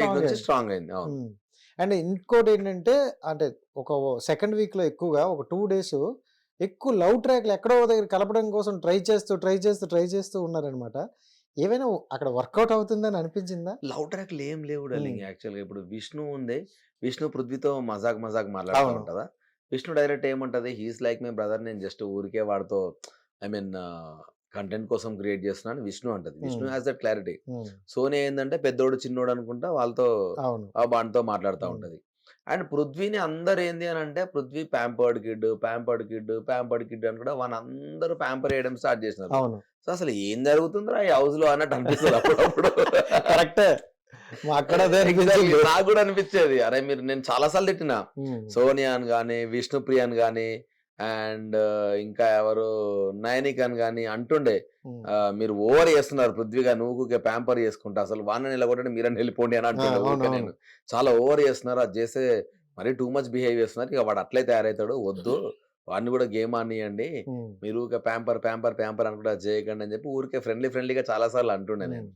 Week నుంచి strong అయింది. అవును. అండ్ ఇంకోటి ఏంటంటే అంటే ఒక సెకండ్ వీక్లో ఎక్కువగా ఒక టూ డేస్ ఎక్కువ లవ్ ట్రాక్లు ఎక్కడో దగ్గర కలపడం కోసం ట్రై చేస్తూ ట్రై చేస్తూ ట్రై చేస్తూ ఉన్నారనమాట. ఏమైనా అక్కడ వర్కౌట్ అవుతుందని అనిపించిందా? లవ్ ట్రాక్లు ఏం లేవు డార్లింగ్ మ్మ్. యాక్చువల్గా ఇప్పుడు విష్ణు ఉంది విష్ణు పృథ్వీతో మజాక్ మజాక్ మాట్లాడుతూ. ఉంటదా విష్ణు డైరెక్ట్ ఏముంటది? హీస్ లైక్ మై బ్రదర్ నేను జస్ట్ ఊరికే వాడితో ఐ మీన్ కంటెంట్ కోసం క్రియేట్ చేస్తున్నాను విష్ణు అంటది. Vishnu. Has that clarity um, Soni ఏంటంటే పెద్దోడు చిన్నోడు అనుకుంటా వాళ్ళతో బాండ్తో మాట్లాడుతూ. ఉంటది. అండ్ పృథ్వీని అందరు ఏంది అని అంటే Prithvi pampered kid pampered kid pampered kid అని కూడా వాళ్ళ అందరూ ప్యాంపర్ చేయడం స్టార్ట్ చేసినారు. సో అసలు ఏం జరుగుతుందో ఈ హౌస్లో అన్నట్టు అనిపిస్తుంది అప్పుడప్పుడు. కరెక్టే. అక్కడ. నాకు కూడా అనిపించేది. అరే మీరు నేను చాలా సార్లు తిట్టినా సోనియాన్ గాని విష్ణుప్రియాన్ గాని అండ్ ఇంకా ఎవరు నయనికన్ గాని అంటుండే మీరు ఓవర్ చేస్తున్నారు పృథ్వీగా నువ్వు ప్యాంపర్ చేసుకుంటా అసలు వాడిని నిలబొట్టండి మీరని వెళ్ళిపోండి అని అంటుండే. నేను. చాలా ఓవర్ చేస్తున్నారు అది చేస్తే మరీ టూ మచ్ బిహేవ్ చేస్తున్నారు ఇక వాడు అట్లే తయారవుతాడు వద్దు వాడిని కూడా గేమ్ ఆనియండి మీరు ఊరికే ప్యాంపర్ ప్యాంపర్ ప్యాంపర్ అనుకుంటా చేయకండి అని చెప్పి ఊరికే ఫ్రెండ్లీ ఫ్రెండ్లీగా చాలా సార్లు అంటుండే నేను.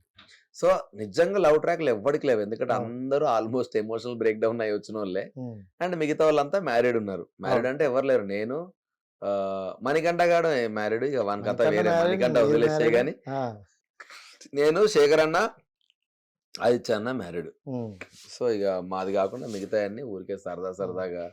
సో నిజంగా లవ్ ట్రాక్లు ఎవ్వడికి లేవు. ఎందుకంటే. అందరూ ఆల్మోస్ట్ ఎమోషనల్ బ్రేక్ డౌన్ అయ్యి వచ్చిన వాళ్ళే. అండ్ మిగతా వాళ్ళంతా మ్యారీడ్ ఉన్నారు. మ్యారీడ్ అంటే ఎవరు లేరు. నేను మణికంఠ గాడు మ్యారీడ్ ఇక వన్ కథ వేరే. మణికంఠ వదిలేసే. గానీ నేను శేఖర్ అన్న ఆదిత్య అన్న మ్యారీడ్ సో ఇక మాది కాకుండా మిగతా అన్ని ఊరికే సరదా సరదాగా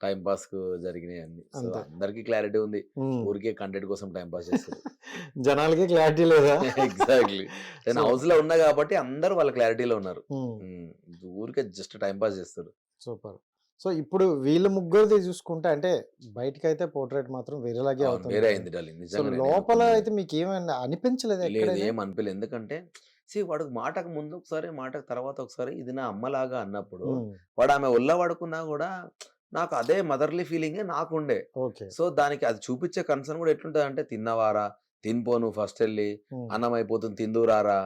టైం పాస్కు జరిగినాయి అన్ని. అందరికి క్లారిటీ ఉంది. ఊరికే కంటెంట్ కోసం టైం పాస్ చేస్తారు. జనాలకి క్లారిటీ లేదా? ఎగ్జాక్ట్లీ నేను హౌస్లో ఉన్నా కాబట్టి అందరూ వాళ్ళ క్లారిటీలో ఉన్నారు. ఊరికే జస్ట్ టైం పాస్ చేస్తారు. సూపర్. సో ఇప్పుడు వీళ్ళ ముగ్గురిది చూసుకుంటే అంటే బయటకైతే పోర్ట్రేట్ మాత్రం వేరేలాగే అవుతుంది లోపల అయితే మీకు ఏమైనా అనిపించలేదు ఏం అనిపించలేదు ఎందుకంటే సి వాడికి మాటకు ముందు ఒకసారి మాటకు తర్వాత ఒకసారి ఇది నా అమ్మలాగా అన్నప్పుడు వాడు ఆమె ఒళ్ళ పడుకున్నా కూడా నాకు అదే మదర్లీ ఫీలింగ్ నాకుండే. సో దానికి అది చూపించే కన్సర్న్ కూడా ఎట్లుంటది అంటే తిన్నవారా? తినిపోను ఫస్ట్ వెళ్ళి అన్నం అయిపోతుంది తిందురారా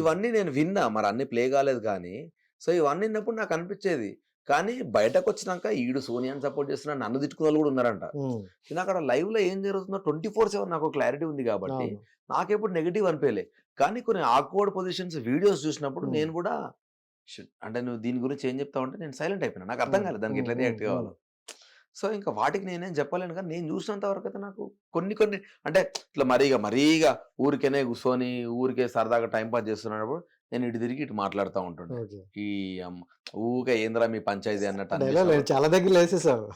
ఇవన్నీ నేను విన్నా. మరి అన్ని ప్లే కాలేదు కానీ సో ఇవన్నీ విన్నప్పుడు నాకు అనిపించేది కానీ బయటకు వచ్చినాక ఈడు సోనియాని సపోర్ట్ చేస్తున్నా నన్ను తిట్టుకున్న వాళ్ళు కూడా ఉన్నారంట. నేను అక్కడ లైవ్లో ఏం జరుగుతుందో ట్వంటీ ఫోర్ సెవెన్ నాకు క్లారిటీ ఉంది కాబట్టి. నాకెప్పుడు నెగిటివ్ అనిపించలే కానీ కొన్ని ఆక్వర్డ్ పొజిషన్స్ వీడియోస్ చూసినప్పుడు. నేను కూడా "Shit, అంటే నువ్వు దీని గురించి ఏం చెప్తావు అంటే నేను సైలెంట్ అయిపోయినా. నాకు అర్థం. కాలేదు దానికి ఎట్లా రియాక్ట్ కావాలో. సో ఇంకా వాటికి నేనేం చెప్పలేను కానీ నేను చూసినంత వరకు అయితే నాకు కొన్ని కొన్ని అంటే ఇట్లా మరీగా మరీగా ఊరికేనే కూర్చొని ఊరికే సరదాగా టైం పాస్ చేస్తున్నప్పుడు నేను ఇటు తిరిగి ఇటు మాట్లాడుతూ ఉంటుండే. ఈ అమ్మ ఊకే ఏంద్రా మీ పంచాయతీ అన్నట్టు. చాలా దగ్గర వేసేసావు.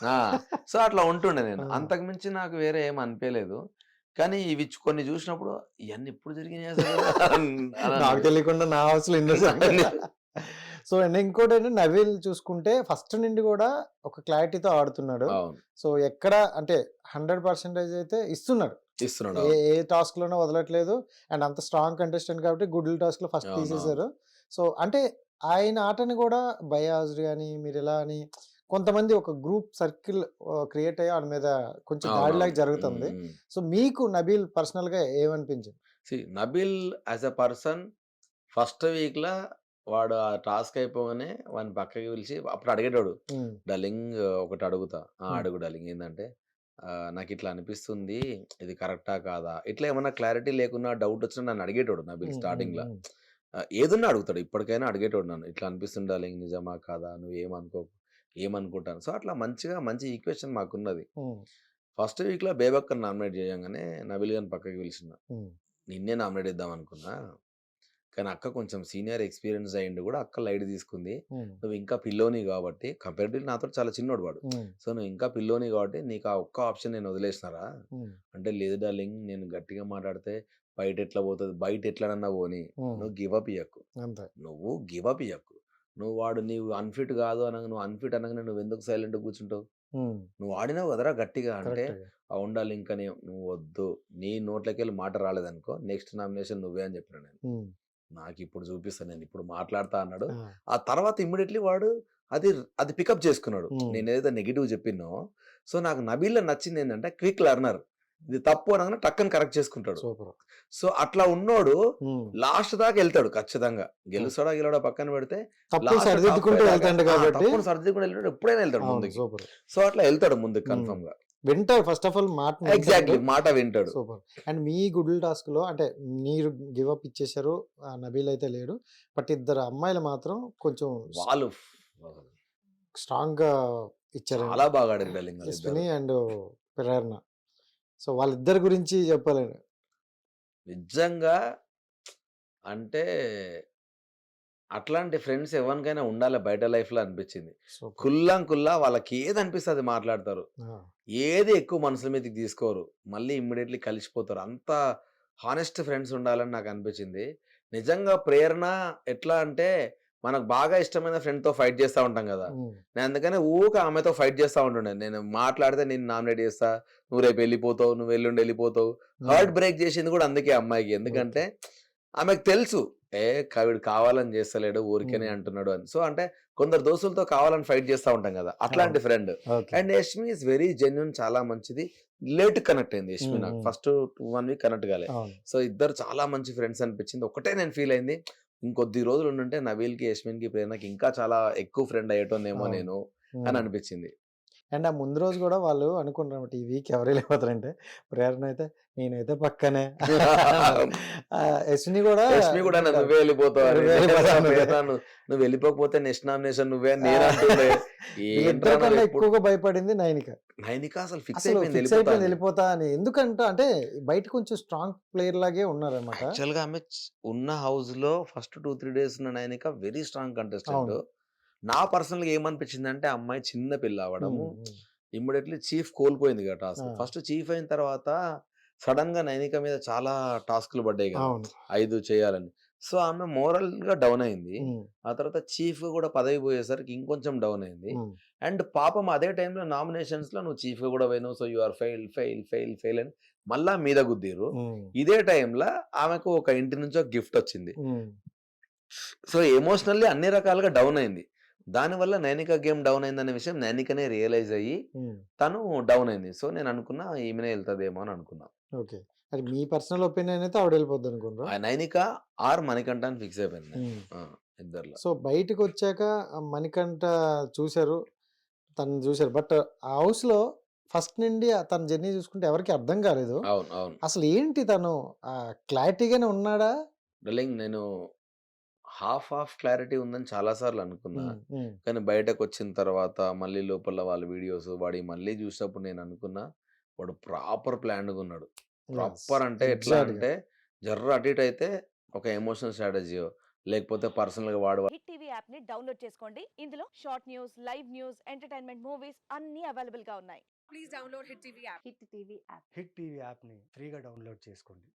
సో అట్లా ఉంటుండే నేను. అంతకు మించి నాకు వేరే ఏం అనిపించలేదు కానీ ఇవి కొన్ని చూసినప్పుడు ఇవన్నీ ఎప్పుడు జరిగినాయి నాకు తెలియకుండా నా హౌస్లో ఇన్నోసెంట్ సో అండ్ ఇంకోటి ఏంటంటే నవీల్ చూసుకుంటే ఫస్ట్ నుండి కూడా ఒక క్లారిటీతో ఆడుతున్నాడు. సో ఎక్కడ అంటే హండ్రెడ్ పర్సెంటేజ్ అయితే ఇస్తున్నాడు. ఇస్తున్నాడు ఏ టాస్క్ లోనూ వదలట్లేదు. అండ్ అంత స్ట్రాంగ్ కంటెస్టెంట్ కాబట్టి గుడ్ల టాస్క్లో ఫస్ట్ తీసేశారు. సో అంటే ఆయన ఆటని కూడా బయాజ్డ్ అని మీరు ఎలా అని కొంతమంది ఒక గ్రూప్ సర్కిల్ క్రియేట్ అయ్యి వాళ్ళ మీద కొంచెం దాడిలాగా. జరుగుతుంది. సో మీకు నబీల్ పర్సనల్గా ఏమనిపించింది Nabeel as a person first week లా వాడు ఆ టాస్క్ అయిపోగానే వాడిని పక్కకి పిలిచి అప్పుడు అడిగేటాడు డలింగ్ ఒకటి అడుగుతా. ఆ. అడుగు డలింగ్ ఏంటంటే నాకు ఇట్లా అనిపిస్తుంది ఇది కరెక్టా కాదా? ఇట్లా ఏమన్నా క్లారిటీ లేకున్నా డౌట్ వచ్చినా నన్ను అడిగేటోడు నబిల్ ఉమ్, స్టార్టింగ్లో ఏదన్నా అడుగుతాడు ఇప్పటికైనా అడిగేటోడు నన్ను ఇట్లా అనిపిస్తుంది డార్లింగ్ నిజమా కాదా? నువ్వు ఏమనుకో ఏమనుకుంటాను? సో అట్లా మంచిగా మంచి ఈక్వేషన్ మాకున్నది. ఫస్ట్ వీక్లో బేబక్కని నామినేట్ చేయగానే నబిల్ గారిని పక్కకి పిలిచిన. నిన్నే నామినేట్ ఇద్దాం అనుకున్నా కానీ అక్క కొంచెం సీనియర్ ఎక్స్పీరియన్స్ అయ్యిండు కూడా అక్క లైట్ తీసుకుంది. నువ్వు ఇంకా పిల్లోని కాబట్టి కంపేరిటివ్లీ నాతో చాలా చిన్నోడు వాడు. సో నువ్వు ఇంకా పిల్లోని కాబట్టి నీకు ఆ ఒక్క ఆప్షన్ నేను వదిలేసినారా? అంటే లేదు డార్లింగ్ నేను గట్టిగా మాట్లాడితే బయట ఎట్లా పోతుంది బయట ఎట్లనన్నా పోని నువ్వు గివ్ అప్ ఇయ్యకు. నువ్వు గివ్ అప్ ఇయ్యకు. నువ్వు వాడు నీవు అన్ఫిట్ కాదు అనగా నువ్వు అన్ఫిట్ అనగానే నువ్వు ఎందుకు సైలెంట్ కూర్చుంటావు? నువ్వు ఆడినావు కదరా గట్టిగా. అంటే ఉండాలి ఇంకా నువ్వు వద్దు. నీ నోట్లోకి వెళ్ళి మాట రాలేదనుకో నెక్స్ట్ నామినేషన్ నువ్వే అని చెప్పిన నేను. నాకు ఇప్పుడు చూపిస్తాను నేను ఇప్పుడు మాట్లాడతా అన్నాడు. ఆ, తర్వాత ఇమ్మీడియట్లీ వాడు అది అది పికప్ చేసుకున్నాడు. నేను ఏదైతే నెగిటివ్ చెప్పినో సో నాకు నబీల్లో నచ్చింది ఏంటంటే క్విక్ లెర్నర్. ఇది తప్పు అనగానే టక్కని కరెక్ట్ చేసుకుంటాడు. సూపర్. సో అట్లా ఉన్నోడు లాస్ట్ దాకా వెళ్తాడు ఖచ్చితంగా. గెలుస్తాడా గెలవడా పక్కన పెడితే సరిదిద్దుకుంటూ వెళ్తాడు. ఎప్పుడైనా వెళ్తాడు ముందుకి. సో అట్లా వెళ్తాడు ముందుకు. కన్ఫర్మ్గా వింటారు ఫస్ట్ ఆఫ్ ఆల్ మాట ఎగ్జాక్ట్లీ మాట వింటాడు. సూపర్ అండ్ మీ గుడ్ల టాస్క్లో అంటే మీరు గివ్ అప్ ఇచ్చేసారు ఆ నబీల్ అయితే లేడు. బట్ ఇద్దరు అమ్మాయిలు మాత్రం కొంచెం వాళ్ళు స్ట్రాంగ్గా ఇచ్చారు చాలా బాగా ఆడారు అండ్ ప్రేరణ సో వాళ్ళిద్దరి గురించి చెప్పాలండి. నిజంగా అంటే అట్లాంటి ఫ్రెండ్స్ ఎవరికైనా ఉండాలి బయట లైఫ్లో అనిపించింది కుల్లం కుల్లా వాళ్ళకి ఏది అనిపిస్తే అది మాట్లాడతారు ఏది ఎక్కువ మనసుల మీదకి తీసుకోరు. మళ్ళీ ఇమ్మీడియట్లీ కలిసిపోతారు. అంత హానెస్ట్ ఫ్రెండ్స్ ఉండాలని నాకు అనిపించింది. నిజంగా ప్రేరణ ఎట్లా అంటే మనకు బాగా ఇష్టమైన friend తో ఫైట్ చేస్తూ ఉంటాం కదా! నేను అందుకనే ఊక ఆమెతో ఫైట్ చేస్తూ ఉంటుండే. నేను మాట్లాడితే నేను నామినేట్ చేస్తా నువ్వు రేపు వెళ్ళిపోతావు నువ్వు ఎల్లుండి వెళ్ళిపోతావు. హార్ట్ బ్రేక్ చేసింది కూడా అందుకే అమ్మాయికి. ఎందుకంటే ఆమెకు తెలుసు. ఏ కవిడు కావాలని చేస్తలేడు ఊరికేనే. అంటున్నాడు అని. సో అంటే కొందరు దోస్తులతో కావాలని ఫైట్ చేస్తూ ఉంటాం కదా అట్లాంటి friend. And Yashmi is very genuine చాలా మంచిది. లేట్ కనెక్ట్ అయింది యష్మి నాకు. ఫస్ట్ వన్ వీక్ కనెక్ట్ కాలే. సో ఇద్దరు చాలా మంచి ఫ్రెండ్స్ అనిపించింది. ఒకటే నేను ఫీల్ అయింది ఇంకొద్ది రోజులు ఉండుంటే నవీల్కి యష్మిన్కి ప్రేరణకి ఇంకా చాలా ఎక్కువ ఫ్రెండ్ అయ్యేటోనేమో. నేను అని అనిపించింది. అండ్ ఆ ముందు రోజు కూడా వాళ్ళు అనుకుంటారు ఈ వీక్ ఎవరు వెళ్ళిపోతారంటే ప్రేరణ అయితే నేనైతే పక్కనే యశ్విని కూడా యష్మి కూడా నువ్వే వెళ్ళిపోతావు. నువ్వే వెళ్ళిపోకపోతే నెక్స్ట్ నామినేషన్ నువ్వే అని నేను అంటుండే. ఏంట్రా ఇద్దరు నువ్వు కన్నా ఎప్పుడు- ఎక్కువగా భయపడింది నైనిక. నైనిక అసలు ఫిక్స్ అయిపోయింది వెళ్ళిపోతా అని. ఎందుకంటే అంటే బయట కొంచెం స్ట్రాంగ్ ప్లేయర్ లాగే ఉన్నారనమాట యాక్చువల్గా ఆమె ఉన్న హౌస్లో ఫస్ట్ టూ త్రీ డేస్ ఉన్న నైనిక వెరీ స్ట్రాంగ్ కంటెస్టెంట్. నా పర్సనల్గా ఏమనిపించింది అంటే అమ్మాయి చిన్న పిల్ల అవడము ఇమ్మీడియట్లీ చీఫ్ కోల్పోయింది కదా టాస్క్. ఫస్ట్ చీఫ్ అయిన తర్వాత సడన్గా నైనిక మీద చాలా టాస్క్లు పడ్డాయి కదా! ఐదు చేయాలని. సో ఆమె మోరల్గా డౌన్ అయింది. ఆ తర్వాత చీఫ్ కూడా పదవి పోయేసరికి ఇంకొంచెం డౌన్ అయింది. అండ్ పాపం అదే టైంలో నామినేషన్స్లో నువ్వు చీఫ్ కూడా పోయినావు. So you are fail fail fail fail అని మళ్ళా మీద గుద్దిరు ఇదే టైంలో ఆమెకు ఒక ఇంటి నుంచి ఒక గిఫ్ట్ వచ్చింది. సో ఎమోషనల్లీ అన్ని రకాలుగా డౌన్ అయింది. దానివల్ల నైనిక గేమ్ డౌన్ అయిందనే విషయం నైనికనే రియలైజ్ అయ్యి. తను డౌన్ అయింది. సో నేను అనుకున్నా ఈమెనే వెళ్తుందేమో అని అనుకున్నా. ఓకే. అది మీ పర్సనల్ ఒపీనియన్ అయితే ఆవిడ వెళ్ళిపోద్ది అనుకుంటారా ఆ నైనిక ఆర్ మణికంఠ అని ఫిక్స్ అయిపోయింది. ఇద్దర్లో. సో బయటకు వచ్చాక మణికంఠ చూశారు తను చూశారు. బట్ ఆ హౌస్లో ఫస్ట్ నుండి తన జర్నీ చూసుకుంటే ఎవరికి అర్థం కాలేదు. అవును అవును. అసలు ఏంటి తను? క్లారిటీగానే ఉన్నాడా? నేను హాఫ్ హాఫ్ క్లారిటీ ఉందని చాలా సార్లు అనుకున్నా. కానీ బయటకు వచ్చిన తర్వాత మళ్ళీ లోపల వాళ్ళ వీడియోస్ వాడి మళ్ళీ చూసినప్పుడు నేను అనుకున్నా వాడు ప్రాపర్ ప్లాన్గా ఉన్నాడు. ప్రాపర్ అంటే ఎట్లా. అంటే జర్ర అటు ఇటు అయితే ఒక ఎమోషనల్ స్ట్రాటజీ లేకపోతే పర్సనల్గా వాడు హిట్ టీవీ యాప్ని డౌన్లోడ్ చేసుకోండి. ఇందులో short news live news entertainment movies అన్ని అవైలబుల్గా ఉన్నాయి. please download Hit TV app. Hit TV app. Hit TV యాప్ని ఫ్రీగా డౌన్లోడ్ చేసుకోండి.